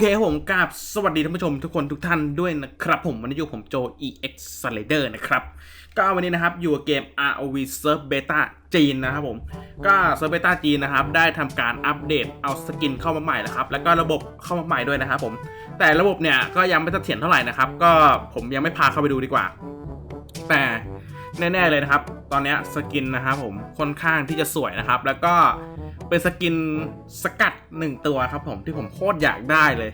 เคครับผมกราบสวัสดีท่านผู้ชมทุกคนทุกท่านด้วยนะครับผมวันนี้อยู่ผมโจ EX Slider นะครับ ก็วันนี้นะครับอยู่กับเกม ROV Surf Beta จีนนะครับผม ก็ Surf Beta จีนนะครับ ได้ทำการอัปเดตเอาสกินเข้ามาใหม่แล้วครับ แล้วก็ระบบเข้ามาใหม่ด้วยนะครับผม แต่ระบบเนี่ยก็ยังไม่เสถียรเท่าไหร่นะครับ ก็ผมยังไม่พาเข้าไปดูดีกว่า แต่แน่ ๆ เลยนะครับ ตอนนี้สกินนะครับผมค่อนข้างที่จะสวยนะครับ แล้วก็ เป็นสกินสกัดหนึ่งตัวครับผมที่ผมโคตรอยากได้เลย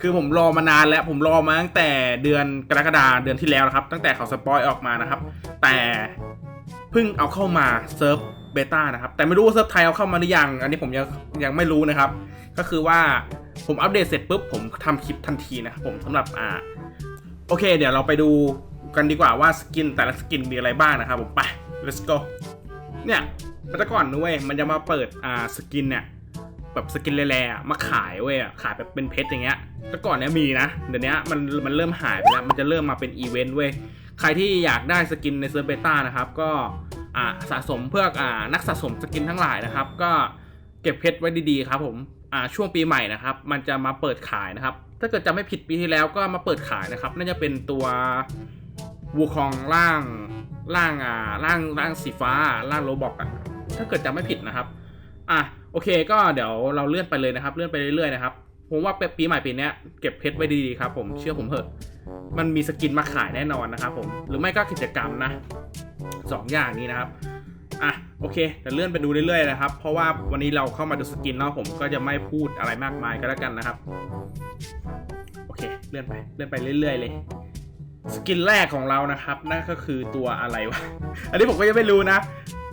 คือผมรอมานานแล้วผมรอมาตั้งแต่เดือนกรกฎาเดือนที่แล้วนะครับ ตั้งแต่เขาสปอยออกมานะครับ แต่เพิ่งเอาเข้ามาเซิร์ฟเบต้านะครับ แต่ไม่รู้ว่าเซิร์ฟไทยเอาเข้ามาหรือยัง อันนี้ผมยังยังไม่รู้นะครับ ก็คือว่าผมอัปเดตเสร็จปุ๊บผมทำคลิปทันทีนะครับผมสำหรับอ่าโอเค เดี๋ยวเราไปดูกันดีกว่าว่าสกินแต่ละสกินมีอะไรบ้างนะครับผมไป let's go เนี่ย เมื่อก่อนนะเว้ยมันจะมาเปิดอ่าสกินเนี่ยแบบสกินแร่ๆอะมาขายเว้ยขายแบบเป็นเพชรอย่างเงี้ยแต่ก่อนเนี้ยมีนะเดี๋ยวนี้มันมันเริ่มหายไปแล้วมันจะเริ่มมาเป็นอีเวนต์เว้ยใครที่อยากได้สกินในเซิร์ฟเบต้านะครับก็อ่าสะสมเพื่ออ่านักสะสมสกินทั้งหลายนะครับ ก็เก็บเพชรไว้ดีๆครับผมอ่าช่วงปีใหม่นะครับ มันจะมาเปิดขายนะครับ ถ้าเกิดจำไม่ผิดปีที่แล้วก็มาเปิดขายนะครับ น่าจะเป็นตัววูคองล่างล่างอ่าล่างล่างสีฟ้าล่างโรบอกอะ ถ้าเกิดจำไม่ผิดนะครับอะโอเค ก็เดี๋ยวเราเลื่อนไปเลยนะครับ เลื่อนไปเรื่อยๆนะครับผมว่าปีใหม่ปีนี้เก็บเพชรไว้ดีๆครับ ผมเชื่อผมเถอะมันมีสกินมาขายแน่นอนนะครับผมหรือไม่ก็กิจกรรมนะสองอย่างนี้นะครับอะโอเคเดี๋ยวเลื่อนไปดูเรื่อยๆนะครับ เพราะว่าวันนี้เราเข้ามาดูสกินแล้วผมก็จะไม่พูดอะไรมากมายก็แล้วกันนะครับโอเคเลื่อนไปเลื่อนไปเรื่อย ๆ เลยสกินแรกของเรานะครับ นั่นก็คือตัวอะไรวะ อันนี้ผมก็ยังไม่รู้นะ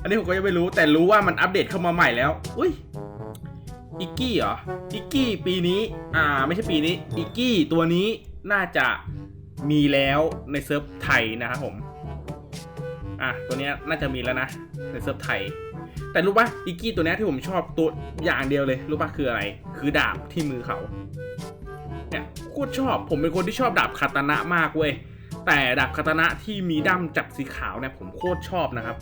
อันนี้ผมก็ยังไม่รู้แต่รู้ว่ามันอัปเดตเข้ามาใหม่แล้ว อุ้ยอิกกี้เหรออิกกี้ปีนี้ อ่าไม่ใช่ปีนี้อิกกี้ตัวนี้น่าจะมีแล้วในเซิร์ฟไทยนะครับผม อะตัวเนี้ยน่าจะมีแล้วนะในเซิร์ฟไทย แต่รู้ปะอิกกี้ตัวนี้ที่ผมชอบตัวอย่างเดียวเลย รู้ปะคืออะไร คือดาบที่มือเขา เนี่ยโคตรชอบผมเป็นคนที่ชอบดาบคาตานะมากเว้ย แต่ดาบคาตานะที่มีด้ามจับสีขาวเนี่ยผมโคตรชอบนะครับ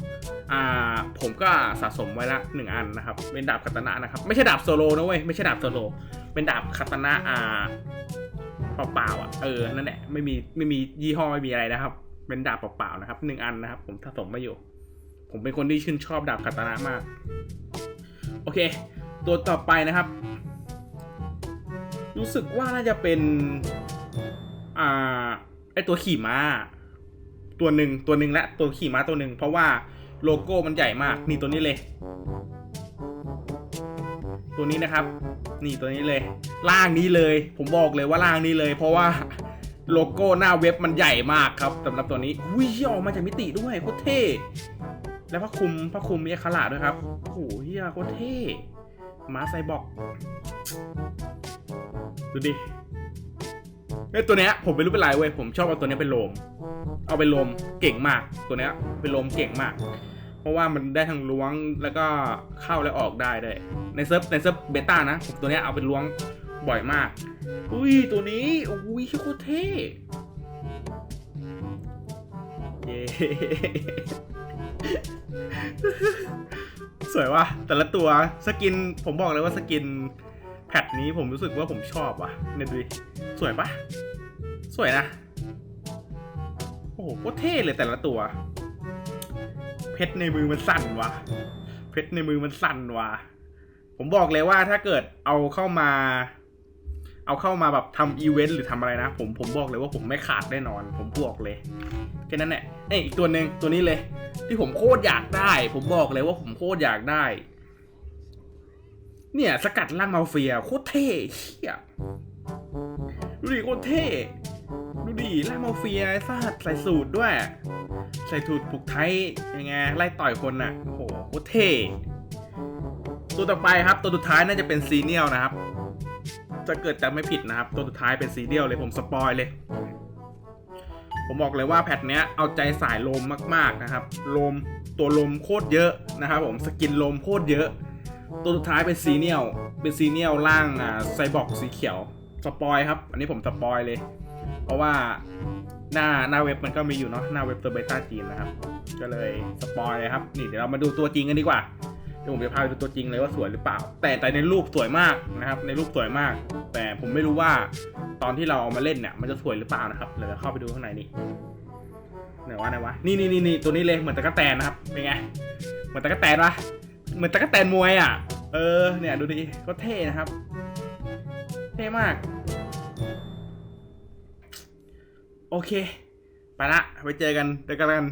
อ่าผมก็สะสมไว้ละหนึ่งอันนะครับ เป็นดาบคาตานะนะครับ ไม่ใช่ดาบโซโลนะเว้ยไม่ใช่ดาบโซโล เป็นดาบคาตานะอ่าเปล่าๆอะเออนั่นแหละไม่มีไม่มียี่ห้อไม่มีอะไรนะครับ เป็นดาบเปล่าๆนะครับหนึ่งอันนะครับ ผมสะสมมาอยู่ ผมเป็นคนที่ชื่นชอบดาบคาตานะมาก โอเค ตัวต่อไปนะครับ รู้สึกว่าน่าจะเป็น ไอตัวขี่ม้า ตัวหนึ่งตัวหนึ่งและตัวขี่ม้าตัวหนึ่งเพราะว่าโลโก้มันใหญ่มาก นี่ตัวนี้เลย ตัวนี้นะครับ นี่ตัวนี้เลยล่างนี้เลย ผมบอกเลยว่าล่างนี้เลย เพราะว่าโลโก้หน้าเว็บมันใหญ่มากครับสำหรับตัวนี้อุ้ยออกมาจากมิติด้วยโคตรเท่ แล้วพระคุมพระคุมมีอักขระด้วยครับโอ้โหเฮียโคตรเท่ม้าไซบอร์กดูดิ เอ้ยตัวเนี้ยผมไม่รู้เป็นไรเว้ยผมชอบเอาตัวเนี้ยเป็นโลม เอาเป็นโลมเก่งมากตัวเนี้ยเป็นโลมเก่งมาก เพราะว่ามันได้ทั้งล้วงแล้วก็เข้าและออกได้ด้วยในเซิร์ฟในเซิร์ฟเบต้านะผมตัวเนี้ยเอาเป็นล้วงบ่อยมาก อุ้ยตัวนี้อุ้ยโคตรเท่เย้สวยว่ะแต่ละตัวสกินผมบอกเลยว่าสกิน แพทนี้ผมรู้สึกว่าผมชอบว่ะเนี่ยดูดิสวยปะสวยนะ โอ้โหโคตรเท่เลยแต่ละตัว เพชรในมือมันสั่นว่ะ เพชรในมือมันสั่นว่ะ ผมบอกเลยว่าถ้าเกิดเอาเข้ามา เอาเข้ามาแบบทำอีเวนต์หรือทำอะไรนะ ผมผมบอกเลยว่าผมไม่ขาดแน่นอน ผมบอกเลยแค่นั้นแหละเอ้ยอีกตัวหนึ่งตัวนี้เลย ที่ผมโคตรอยากได้ ผมบอกเลยว่าผมโคตรอยากได้ เนี่ย สกัดล่างมาเฟียโคตรเท่เชี่ยดูดิโคตรเท่ ดูดิล่างมาเฟียไอ้สัตว์ใส่สูตรด้วย ใส่สูตรผูกไทยยังไงไล่ต่อยคนน่ะโอ้โหโคตรเท่ตัวต่อไปครับ ตัวสุดท้ายน่าจะเป็นซีเนียลนะครับ จะเกิดจำไม่ผิดนะครับ ตัวสุดท้ายเป็นซีเนียลเลยผมสปอยเลย ผมบอกเลยว่าแพทเนี้ยเอาใจสายลมมาก ๆนะครับ ลมตัวลมโคตรเยอะนะครับ ผมสกินลมโคตรเยอะ ตัวสุดท้ายเป็นซีเนียลเป็นซีเนียลล่างอ่าไซบอร์กสีเขียวสปอยครับ อันนี้ผมสปอยเลย เพราะว่าหน้าหน้าเว็บมันก็มีอยู่เนาะหน้าเว็บตัวเบต้าจีนนะครับ ก็เลยสปอยเลยครับ นี่เดี๋ยวเรามาดูตัวจริงกันดีกว่าเดี๋ยวผมจะพาไปดูตัวจริงเลยว่าสวยหรือเปล่า แต่แต่ในรูปสวยมากนะครับ ในรูปสวยมาก แต่ผมไม่รู้ว่าตอนที่เราเอามาเล่นเนี่ยมันจะสวยหรือเปล่านะครับเดี๋ยวเราเข้าไปดูข้างในนี่ไหนวะไหนวะนี่นี่นี่ตัวนี้เลยเหมือนตะกั่แตนนะครับเป็นไงเหมือนตะกั่แตนปะ เหมือนตะกั่แตนมวยอะ เออ เนี่ยดูดิก็เท่นะครับ เท่มาก โอเค ไปละ ไปเจอกันเจอกัน